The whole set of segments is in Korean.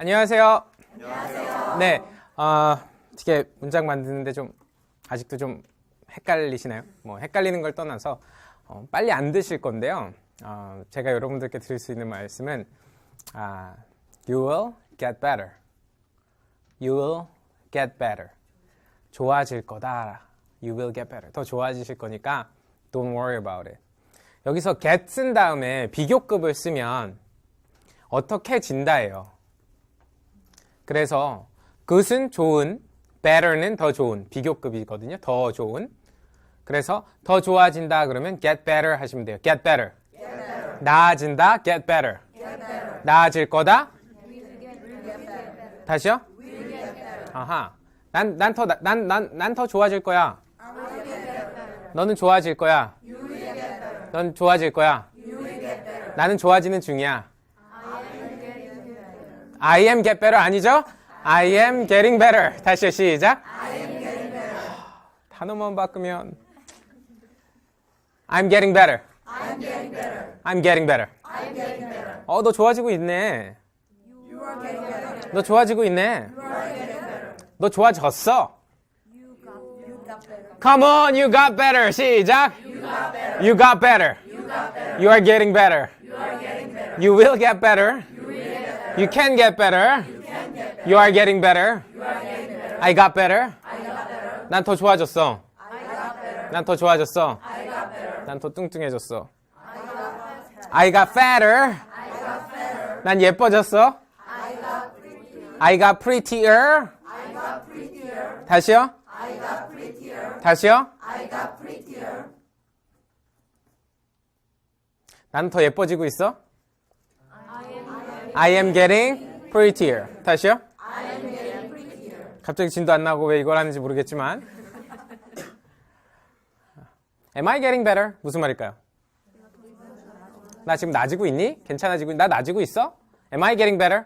안녕하세요. 안녕하세요. 네, 어, 어떻게 문장 만드는데 좀 아직도 좀 헷갈리시나요? 뭐 헷갈리는 걸 떠나서 어, 빨리 안 드실 건데요. 어, 제가 여러분들께 드릴 수 있는 말씀은 아, You will get better. You will get better. 좋아질 거다. You will get better. 더 좋아지실 거니까 don't worry about it. 여기서 get 쓴 다음에 비교급을 쓰면 어떻게 진다예요. 그래서 그것은 좋은, better는 더 좋은 비교급이거든요. 더 좋은. 그래서 더 좋아진다 그러면 get better 하시면 돼요. get better. 나아진다 get better. 나아질 거다. 다시요? 아하. 난 난 더 난 난 난 더 좋아질 거야. 너는 좋아질 거야. 넌 좋아질 거야. 나는 좋아지는 중이야. I am get better 아니죠? I am getting better. 다시 시작. 단어만 바꾸면 I'm getting better. I'm getting better. 어, 너 좋아지고 있네. 너 좋아지고 있네. 너 좋아졌어. Come on, you got better. 시작. You got better. You are getting better. You will get better. You can get better. You are getting better. I got better. 난 더 좋아졌어. 난 더 좋아졌어. 난 더 뚱뚱해졌어. I got fatter. 난 예뻐졌어. I got prettier. 다시요? 다시요? 난 더 예뻐지고 있어? I am getting prettier. 다시요? 갑자기 진도 안 나고 왜 이걸 하는지 모르겠지만. Am I getting better? 무슨 말일까요? 나 지금 나아지고 있니? 괜찮아지고 있- 나 나아지고 있어? Am I getting better?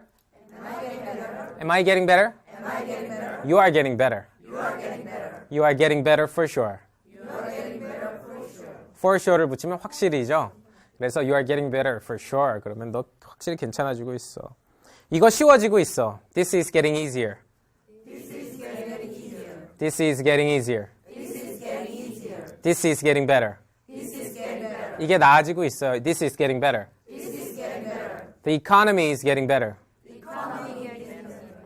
Am I getting better? You are getting better. You are getting better for sure. For sure를 붙이면 확실히죠. 그래서 you are getting better for sure. 그러면 너 확실히 괜찮아지고 있어. 이거 쉬워지고 있어. This is getting easier. This is getting easier. This is getting better. 이게 나아지고 있어요. This is getting better. The economy is getting better.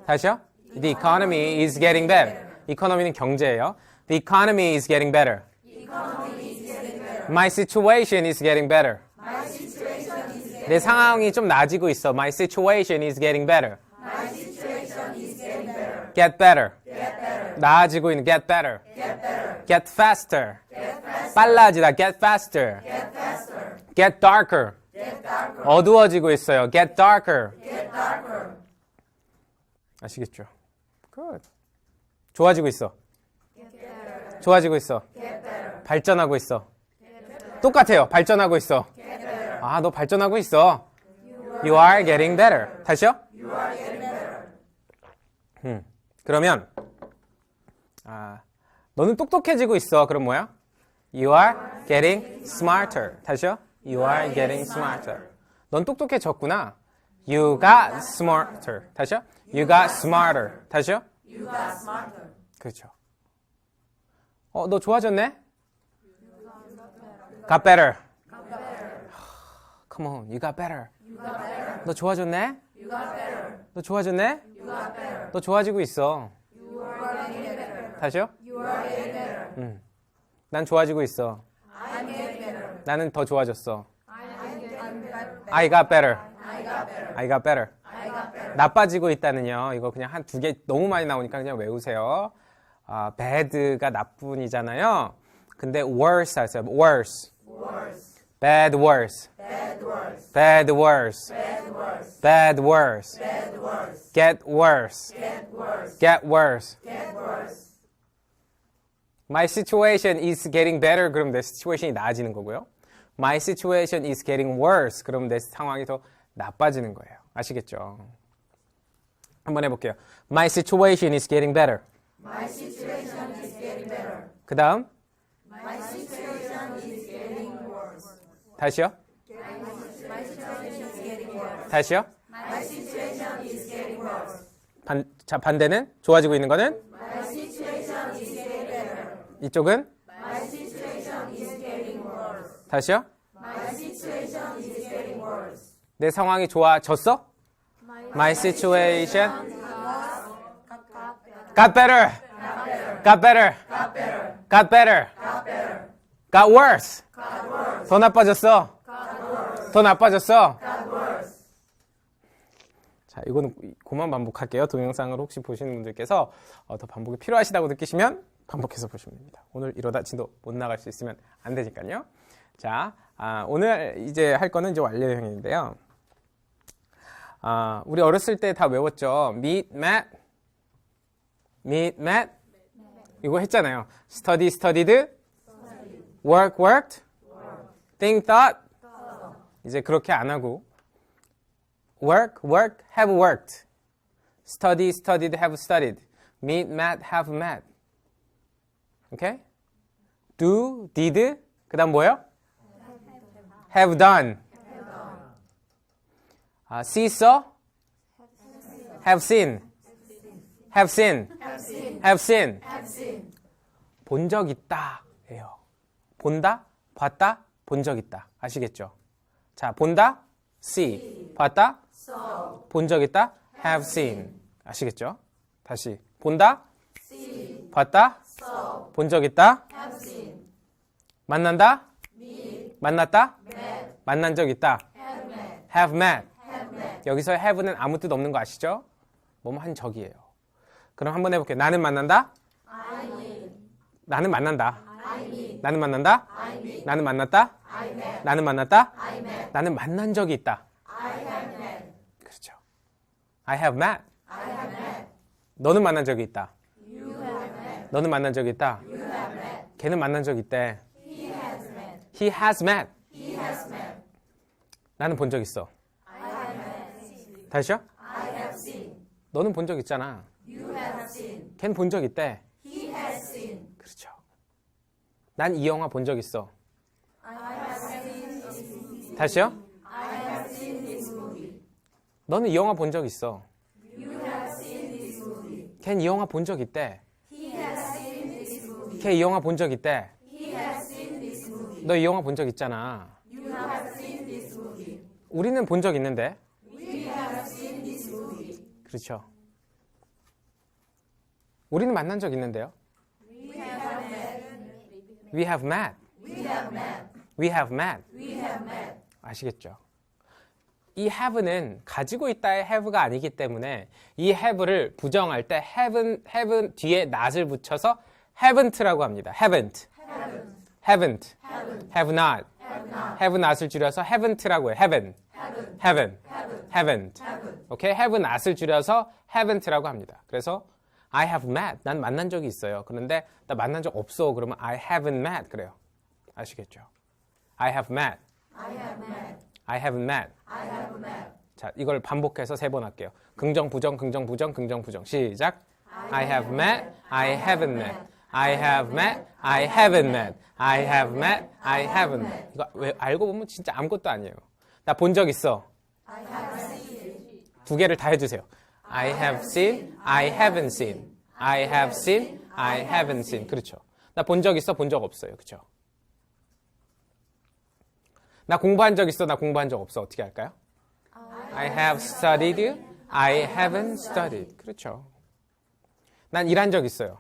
다시요? The economy is getting better. economy는 경제예요. The economy is getting better. My situation is getting better. 내 상황이 좀 나아지고 있어. My situation is getting better. Get better. 나아지고 있는 get better. Get faster. 빨라지다. Get faster. Get darker. 어두워지고 있어요. Get darker. 아시겠죠? Good. 좋아지고 있어. 좋아지고 있어. 발전하고 있어. 똑같아요. 발전하고 있어. 아, 너 발전하고 있어. You are getting better. 다시요? 음, 그러면 아, 너는 똑똑해지고 있어. 그럼 뭐야? You are getting smarter. 다시요? You are getting smarter. 넌 똑똑해졌구나. You got smarter. 다시요? You got smarter. 다시요? You got smarter. 그렇죠. 어, 너 좋아졌네? Got better. Come on, you got better. 너 좋아졌네? 너 좋아졌네? 너 좋아지고 있어. 다시요? 응. 난 좋아지고 있어. 나는 더 좋아졌어. I got better. I got better. 나빠지고 있다는요. 이거 그냥 한 두 개 너무 많이 나오니까 그냥 외우세요. 아, bad가 나쁜이잖아요. 근데 worse 하세요. worse. bad worse. bad worse. bad worse. get worse. get worse. My situation is getting better. 그럼 내 situation이 나아지는 거고요. My situation is getting worse. 그럼 내 상황이 더 나빠지는 거예요. 아시겠죠? 한번 해볼게요. My situation is getting better. 그 다음. 다시요. 다시요. Worse. 반, 자, 반대는 좋아지고 있는 거는. 이쪽은 worse. 다시요. Worse. 내 상황이 좋아졌어? My situation got better. Got better. Got better. Got worse. 더 나빠졌어. 더 나빠졌어. 자, 이거는 그만 반복할게요. 동영상을 혹시 보시는 분들께서 어, 더 반복이 필요하시다고 느끼시면 반복해서 보시면 됩니다. 오늘 이러다 진도 못 나갈 수 있으면 안 되니까요. 자, 아, 오늘 이제 할 거는 이제 완료형인데요. 아, 우리 어렸을 때 다 외웠죠. meet, met, meet, met. 이거 했잖아요. study, studied, work, worked, think, thought. 이제 그렇게 안 하고 work, work, have worked. study, studied, have studied. meet, met, have met. 오케이? do, did. 그다음 뭐예요? have done. 아, see, saw, have seen, have seen, have seen, 본 적 있다 예요. 본다, 봤다, 본 적 있다. 아시겠죠? 자, 본다, see, 봤다, 본적 있다, have seen. 아시겠죠? 다시 본다, 봤다, 본적 있다, 만난다, 만났다, 만난 적 있다, have met. 여기서 have는 아무 뜻 없는 거 아시죠? 뭐뭐 한 적이에요. 그럼 한번 해볼게요. 나는 만난다? 나는 만난다. 나는 만난다? 나는 만났다? 나는 만났다? 나는 만난 적이 있다. 그렇죠. I have met. 너는 만난 적이 있다. 너는 만난 적이 있다. 걔는 만난 적이 있대. He has met. 나는 본 적 있어. 다시요? 너는 본 적 있잖아. 걔는 본 적 있대. 그렇죠. 난 이 영화 본 적 있어. 다시요? 너는 이 영화 본 적 있어. 걘이 영화 본 적 있대. 걔이 영화 본 적 있대. 너 이 영화 본 적 있잖아. 우리는 본 적 있는데. 그렇죠. 우리는 만난 적 있는데요. We have met. We have met. 아시겠죠? 이 have는 가지고 있다의 have가 아니기 때문에 이 have를 부정할 때 haven, have 뒤에 not을 붙여서 haven't라고 합니다. haven't. haven't. have not. have not을 줄여서 haven't라고 해요. haven't. haven't. haven't. 오케이? have not을 줄여서 haven't라고 합니다. 그래서 I have met. 난 만난 적이 있어요. 그런데 나 만난 적 없어. 그러면 I haven't met. 그래요. 아시겠죠? I have met. I haven't met. 자, 이걸 반복해서 세 번 할게요. 긍정, 부정, 긍정, 부정, 긍정, 부정. 시작. I have met. I haven't met. I have met. I haven't met. I have met. I haven't met. 이거 왜 알고 보면 진짜 아무것도 아니에요. 나 본 적 있어. 두 개를 다 해주세요. I have seen, I haven't seen. I have seen, I haven't seen. 그렇죠. 나 본 적 있어, 본 적 없어요. 그렇죠. 나 공부한 적 있어, 나 공부한 적 없어. 어떻게 할까요? I have studied, I haven't studied. 그렇죠. 난 일한 적 있어요.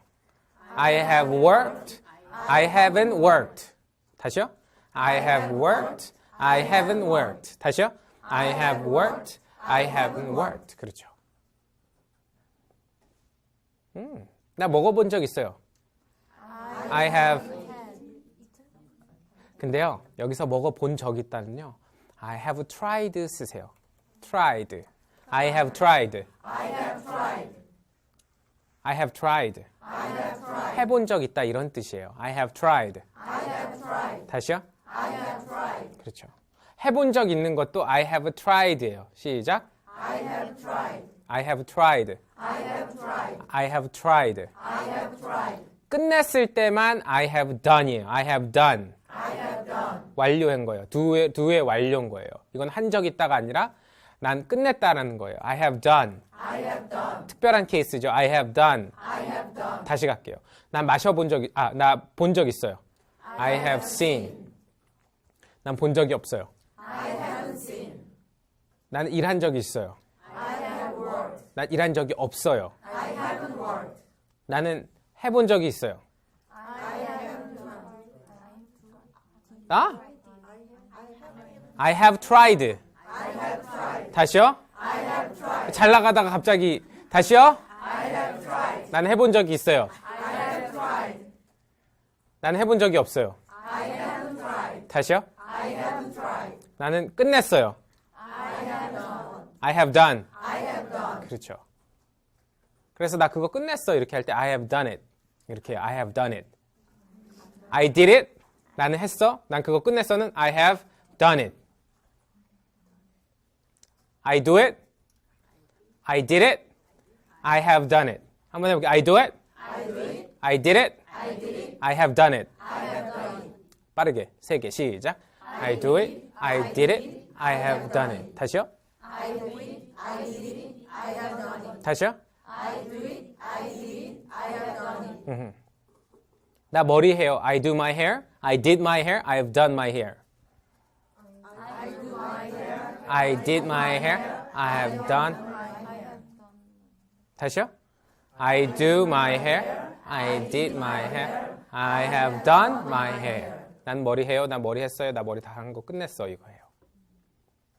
I have worked, I haven't worked. 다시요? I have worked, I haven't worked. 다시요? I have worked, I haven't worked. 그렇죠. 음, 나 먹어본 적 있어요. I have. 근데요, 여기서 먹어본 적 있다는요. I have tried 쓰세요. tried. I have tried. I have tried. I have tried. 해본 적 있다 이런 뜻이에요. I have tried. 다시요? I have tried. 그렇죠. 해본 적 있는 것도 I have tried예요. 시작. I have tried. I have tried. I have tried. 끝냈을 때만 I have done이에요. I have done. 완료한 거예요. 두의 두의 완료인 거예요. 이건 한 적 있다가 아니라 난 끝냈다라는 거예요. I have done. I have done. 특별한 케이스죠. I have done. I have done. 다시 갈게요. 난 마셔본 적이, 아, 나 본 적 있어요. I have seen. 난 본 적이 없어요. I haven't seen. 나는 일한 적이 있어요. I have worked. 난 일한 적이 없어요. I haven't worked. 나는 해본 적이 있어요. I haven't done. 아? I have tried. I have tried. 다시요? I have tried. 잘 나가다가 갑자기 다시요? I have tried. 나는 해본 적이 있어요. I have tried. 나는 해본 적이 없어요. I haven't tried. 다시요? I haven't tried. 나는 끝냈어요. I have done. I have done. I have done. 그렇죠. 그래서 나 그거 끝냈어 이렇게 할 때 I have done it 이렇게 I have done it. I did it. 나는 했어. 난 그거 끝냈어는 I have done it. I do it. I did it. I have done it. 한번 해볼게요. I do it. I do it. I did it. I did it. I have done it. I have done it. 빠르게 세 개 시작. I do it. I did it. I have done it. 다시요. I do it. I did it. I have done it. 다시요. I do it. I did it. I have done it. 나 머리 해요. I do my hair. I did my hair. I have done my hair. I did my hair. I have done. 다시요. I do my hair. I did my hair. I have done my hair. 난 머리 해요. 난 머리 했어요. 나 머리 다 한 거 끝냈어. 이거예요.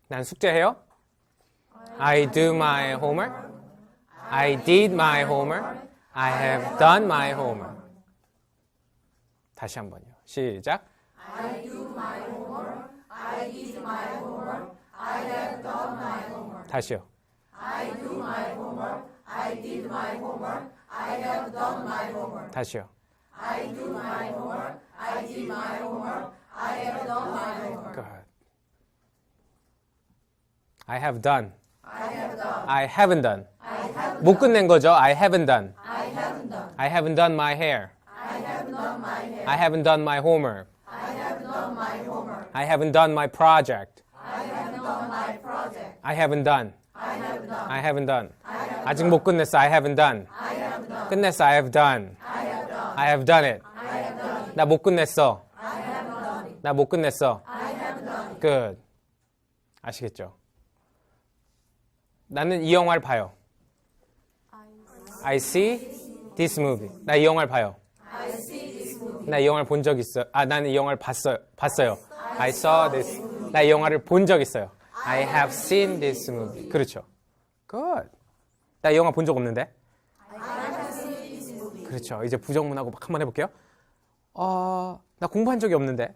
난 숙제 해요. I do my homework. I did my homework. I have done my homework. 다시 한 번요. 시작. I do my homework. I did my homework. I have done my homework. 다시요. I do my homework. I did my homework. I have done my homework. 다시요. I do my homework. I did my homework. I have done my homework. Good. I have done. I have done. I haven't done. I have. 못 끝낸 거죠. I haven't done. I haven't done. I haven't done my hair. I haven't done my hair. I haven't done my homework. I haven't done my homework. I haven't done my project. I haven't done. I haven't done. 아직 못 끝냈어. I haven't done. 끝냈어. I have done. I have done. It. 나 못 끝냈어. 나 못 끝냈어. Good. 아시겠죠? 나는 이 영화를 봐요. I see this movie. 나 이 영화를 봐요. 나 이 영화를 본 적 있어. 아, 나는 이 영화를 봤어요. 봤어요. I saw this. 나 이 영화를 본 적 있어요. I have seen this movie. 그렇죠. Good. 나 이 영화 본 적 없는데. 그렇죠. 이제 부정문하고 막 한번 해볼게요. 어, 나 공부한 적이 없는데.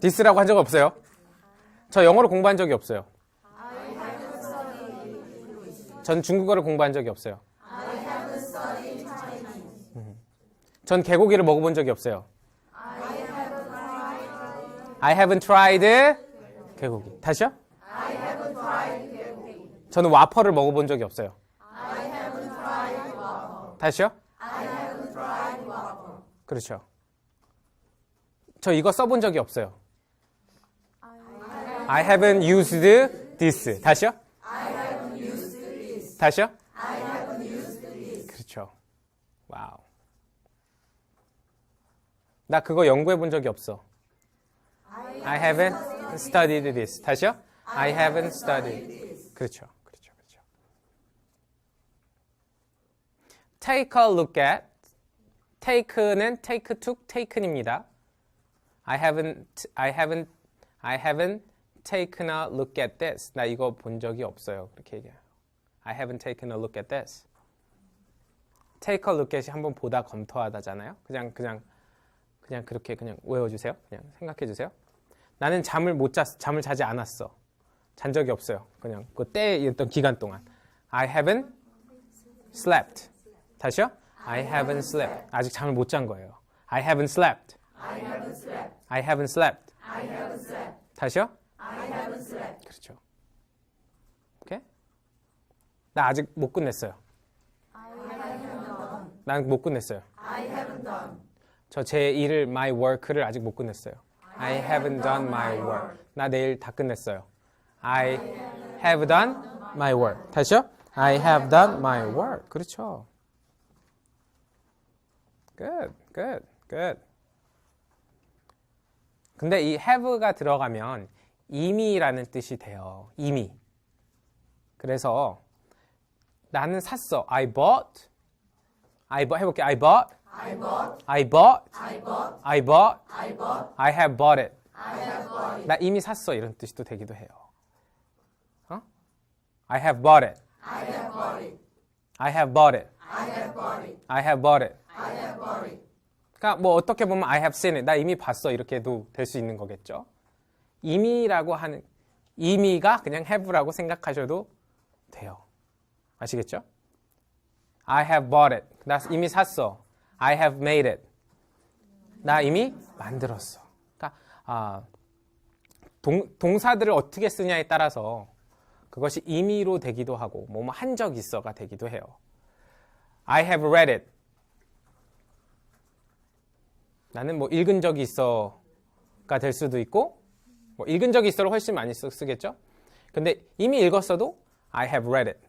디스라고 한 적 없어요. 저 영어를 공부한 적이 없어요. 전 중국어를 공부한 적이 없어요. 음. 전 개고기를 먹어본 적이 없어요. I haven't tried 개고기. 다시요? 저는 와퍼를 먹어본 적이 없어요. 다시요? 그렇죠. 저 이거 써본 적이 없어요. I haven't used this. 다시요? 다시요? 그렇죠. 와우. 나 그거 연구해 본 적이 없어. I haven't studied this. 다시요? I haven't studied. 그렇죠. 그렇죠. 그렇죠. Take a look at. Take는 take, took, taken입니다. I haven't, I haven't, I haven't taken a look at this. 나 이거 본 적이 없어요. 그렇게 얘기해요. I haven't taken a look at this. Take a look at이 한번 보다 검토하다잖아요. 그냥 그냥 그냥 그렇게 그냥 외워 주세요. 그냥 생각해 주세요. 나는 잠을 못 잤, 잠을 자지 않았어. 잔 적이 없어요. 그냥 그 때였던 기간 동안. I haven't slept. 다시요? I haven't slept. 아직 잠을 못 잔 거예요. I haven't slept. I haven't slept. I haven't slept. I haven't slept. 다시요? I haven't slept. 그렇죠. 오케이? 나 아직 못 끝냈어요. I haven't done. 난 못 끝냈어요. I haven't done. 저 제 일을, my work를 아직 못 끝냈어요. I haven't done my work. 나 내일 다 끝냈어요. I have done my work. 다시요. I have done my work. 그렇죠. Good, good, good. 근데 이 have가 들어가면 이미라는 뜻이 돼요. 이미. 그래서 나는 샀어. I bought. I bought 해볼게. I bought. I bought. I bought. I bought. I bought. I bought. I have bought it. I have bought it. 나 이미 샀어. 이런 뜻도 되기도 해요. 어? I have bought it. I have bought it. I have bought it. I have bought it. I have bought it. I have bought it. 그러니까 뭐 어떻게 보면 I have seen it. 나 이미 봤어. 이렇게도 될 수 있는 거겠죠. 이미라고 하는 이미가 그냥 have라고 생각하셔도 돼요. 아시겠죠? I have bought it. 나 이미 샀어. I have made it. 나 이미 만들었어. 그러니까 아, 동, 동사들을 어떻게 쓰냐에 따라서 그것이 임의로 되기도 하고 뭐한 적 있어가 되기도 해요. I have read it. 나는 뭐 읽은 적이 있어가 될 수도 있고 뭐 읽은 적이 있어를 훨씬 많이 쓰, 쓰겠죠. 근데 이미 읽었어도 I have read it.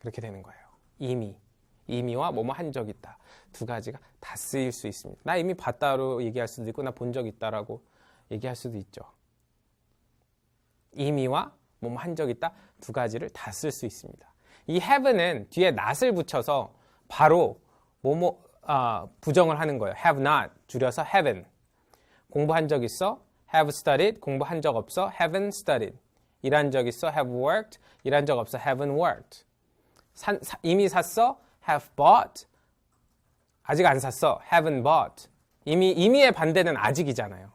그렇게 되는 거예요. 이미 이미와 뭐뭐 한 적 있다 두 가지가 다 쓰일 수 있습니다. 나 이미 봤다로 얘기할 수도 있고 나 본 적 있다라고 얘기할 수도 있죠. 이미와 뭐뭐 한 적 있다 두 가지를 다 쓸 수 있습니다. 이 have는 뒤에 not을 붙여서 바로 뭐뭐 아, 부정을 하는 거예요. have not 줄여서 haven't. 공부한 적 있어? have studied. 공부한 적 없어? haven't studied. 일한 적 있어? have worked. 일한 적 없어? haven't worked. 산- 사- 이미 샀어? Have bought. 아직 안 샀어? haven't bought. 이미 이미의 반대는 아직이잖아요.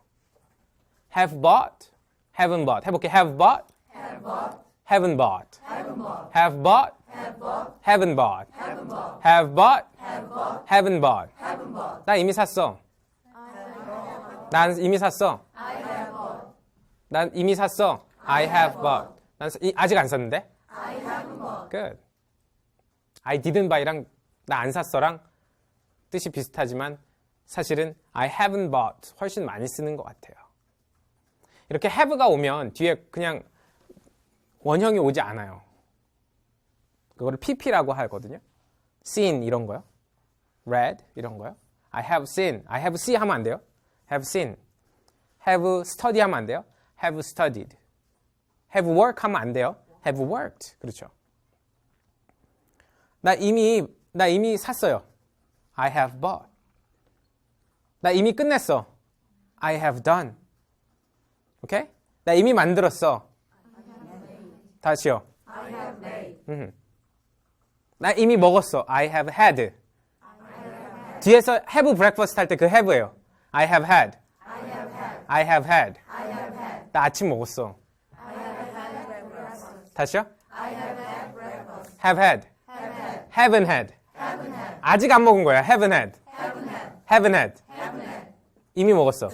have bought, haven't bought. 해 볼게. have bought, Have bought. haven't bought. Have bought. have bought, Have bought. haven't bought. Have bought. have bought, Have bought. haven't bought. 나 이미 샀어. 난 이미 샀어. 난 이미 샀어. I have bought. 난 아직 안 샀는데. I have bought. Good. I didn't buy랑 나 안 샀어랑 뜻이 비슷하지만 사실은 I haven't bought 훨씬 많이 쓰는 것 같아요. 이렇게 have가 오면 뒤에 그냥 원형이 오지 않아요. 그거를 pp라고 하거든요. seen 이런 거요. read 이런 거요. I have seen, I have see 하면 안 돼요. have seen. have study 하면 안 돼요. have studied. have work 하면 안 돼요. have worked. 그렇죠. 나 이미 나 이미 샀어요. I have bought. 나 이미 끝냈어. I have done. 오케이? 나 이미 만들었어. 다시요. I have made. 음. 나 이미 먹었어. I have had. 뒤에서 have breakfast 할 때 그 have예요. I have had. I have had. I have had. I have had. 나 아침 먹었어. I have had breakfast. 다시요. I have had breakfast. have. Have had. Haven't had. 아직 안 먹은 거야. haven't had. Haven't had. 이미 먹었어.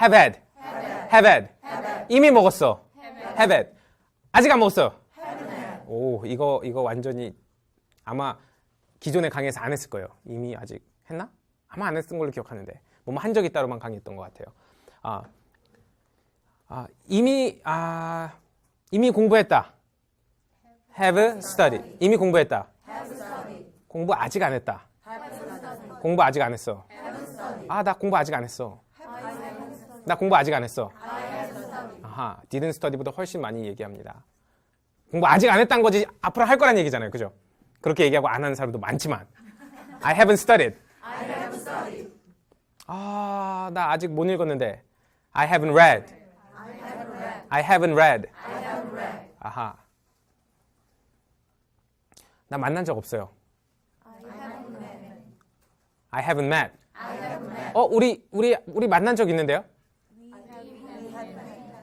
Have had. have had. 이미 먹었어. have had. 아직 안 먹었어. 오, 이거 이거 완전히 아마 기존의 강의에서 안 했을 거예요. 이미 아직 했나? 아마 안 했던 걸로 기억하는데. 뭐뭐 한 적이 따로만 강의했던 것 같아요. 아, 아 이미 아 이미 공부했다. Have studied. 이미 공부했다. 공부 아직 안 했다. 공부 아직 안 했어. Haven't. 아, 나 공부 아직 안 했어. Haven't. 나 공부 아직 안 했어. 아하, didn't study보다 훨씬 많이 얘기합니다. 공부 아직 안 했다는 거지 앞으로 할 거란 얘기잖아요. 그죠? 그렇게 얘기하고 안 하는 사람도 많지만 I haven't studied. I have studied. 아, 나 아직 못 읽었는데 I haven't read. I haven't read. I haven't read. I haven't read. 아하. 나 만난 적 없어요. I haven't met. I haven't met. 어, 우리 우리 우리 만난 적 있는데요?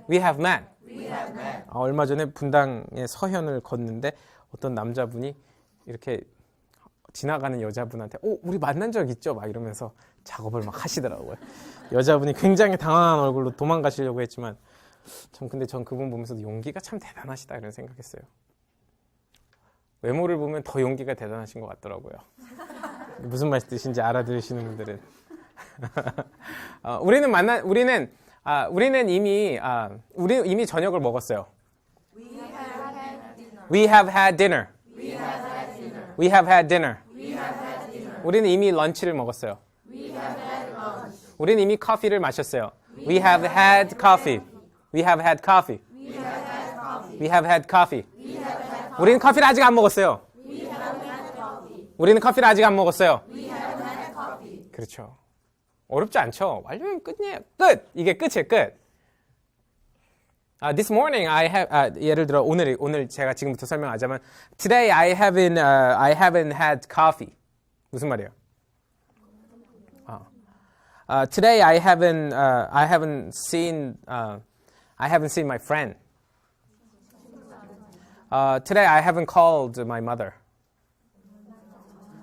We have met. We have met. 아, 얼마 전에 분당에 서현을 걷는데 어떤 남자분이 이렇게 지나가는 여자분한테 어 우리 만난 적 있죠? 막 이러면서 작업을 막 하시더라고요. 여자분이 굉장히 당황한 얼굴로 도망가시려고 했지만 참 근데 전 그분 보면서도 용기가 참 대단하시다 이런 생각했어요. 외모를 보면 더 용기가 대단하신 것 같더라고요. 무슨 말씀이신지 알아들으시는 분들은 어, 우리는 만나 우리는 아, 우리는 이미 아, 우리 이미 저녁을 먹었어요. We have had dinner. We have had dinner. 우리는 이미 런치를 먹었어요. 우리는 이미 커피를 마셨어요. We have had coffee. We have had coffee. We have had coffee. 우리는 커피를 아직 안 먹었어요. 우리는 커피를 아직 안 먹었어요. 그렇죠. 어렵지 않죠. 완료면 끝이에요. 끝. 이게 끝이에요. 끝. Uh, this morning I have 아, 예를 들어 오늘 오늘 제가 지금부터 설명하자면 today I haven't uh, I haven't had coffee 무슨 말이에요? 어. Uh, today I haven't uh, I haven't seen uh, I haven't seen my friend. Uh, today I haven't called my mother.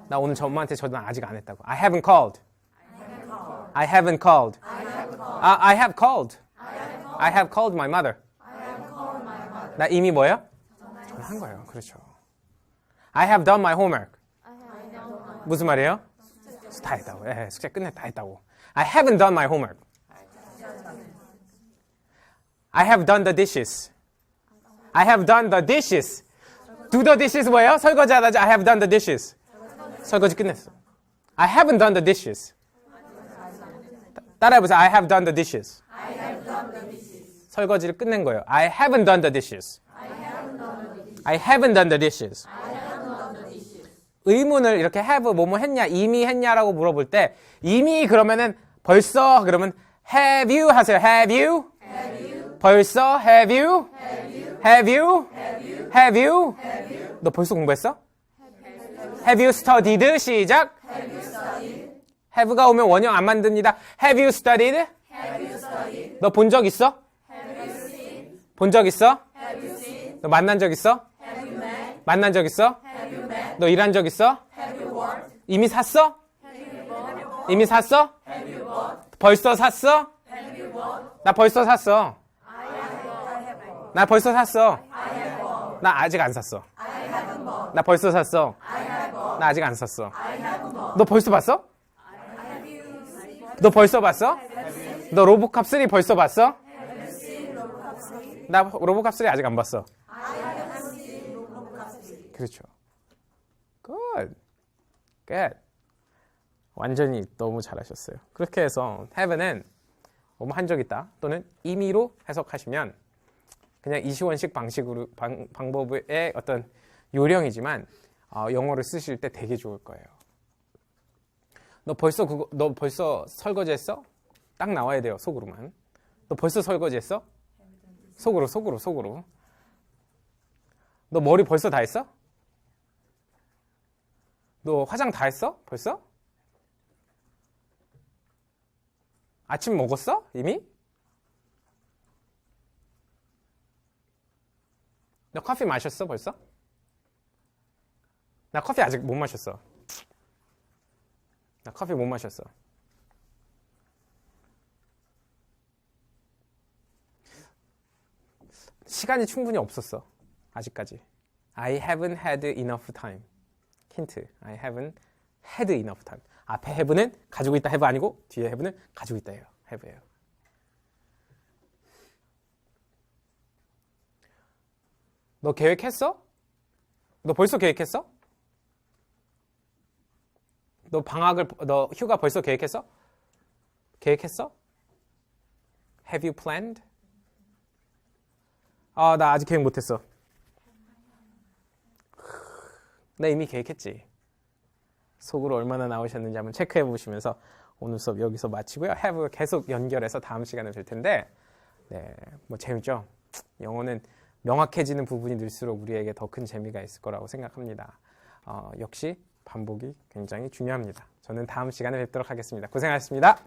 나 오늘 저 엄마한테 전화 아직 안 했다고. I haven't called. I haven't called. Uh, I have called. I have called my mother. 나 이미 뭐예요? 전화한 거예요. 그렇죠. I have done my homework. 무슨 말이에요? 다 했다고. 예, 숙제 끝내 다 했다고. I haven't done my homework. I have done the dishes. I have done the dishes. Do the dishes 뭐예요? 설거지 하다. I have done the dishes. 설거지 끝냈어. I haven't done the dishes. 따- 따라해보세요. I have done the dishes. 설거지를 끝낸 거예요. I haven't done the dishes. I haven't done the dishes. 의문을 이렇게 have 뭐뭐 했냐, 이미 했냐라고 물어볼 때 이미 그러면은 벌써 그러면 have you 하세요. have you? 벌써 have you? have you? Have you? 너 벌써 공부했어? have you studied? 시작. have가 오면 원형 안 만듭니다. have you studied? 너 본 적 있어? 본 적 있어? 너 만난 적 있어? 만난 적 있어? 너 일한 적 있어? 이미 샀어? 이미 샀어? 벌써 샀어? 나 벌써 샀어. 나 벌써 샀어. 나 아직 안 샀어. 나 벌써 샀어. 나 아직 안 샀어. 너 벌써 봤어? 너 벌써 봤어? 너 로보캅 3 벌써 봤어? 나 로보캅 3 아직 안 봤어. 그렇죠. Good. Good. 완전히 너무 잘하셨어요. 그렇게 해서 have는 뭐뭐 한적 있다 또는 임의로 해석하시면 그냥 이시원식 방식으로 방, 방법의 어떤 요령이지만 어, 영어를 쓰실 때 되게 좋을 거예요. 너 벌써 그거 너 벌써 설거지했어? 딱 나와야 돼요 속으로만. 너 벌써 설거지했어? 속으로 속으로 속으로. 너 머리 벌써 다 했어? 너 화장 다 했어? 벌써? 아침 먹었어? 이미? 너 커피 마셨어 벌써? 나 커피 아직 못 마셨어. 나 커피 못 마셨어. 시간이 충분히 없었어. 아직까지. I haven't had enough time. 힌트. I haven't had enough time. 앞에 have는 가지고 있다 have 아니고 뒤에 have는 가지고 있다예요. have예요. 너 계획했어? 너 벌써 계획했어? 너 방학을 너 휴가 벌써 계획했어? 계획했어? Have you planned? 아, 나 아직 계획 못 했어. 나 이미 계획했지. 속으로 얼마나 나오셨는지 한번 체크해 보시면서 오늘 수업 여기서 마치고요. have 계속 연결해서 다음 시간에 뵐 텐데, 네, 뭐 재밌죠? 영어는 명확해지는 부분이 늘수록 우리에게 더 큰 재미가 있을 거라고 생각합니다. 어, 역시 반복이 굉장히 중요합니다. 저는 다음 시간에 뵙도록 하겠습니다. 고생하셨습니다.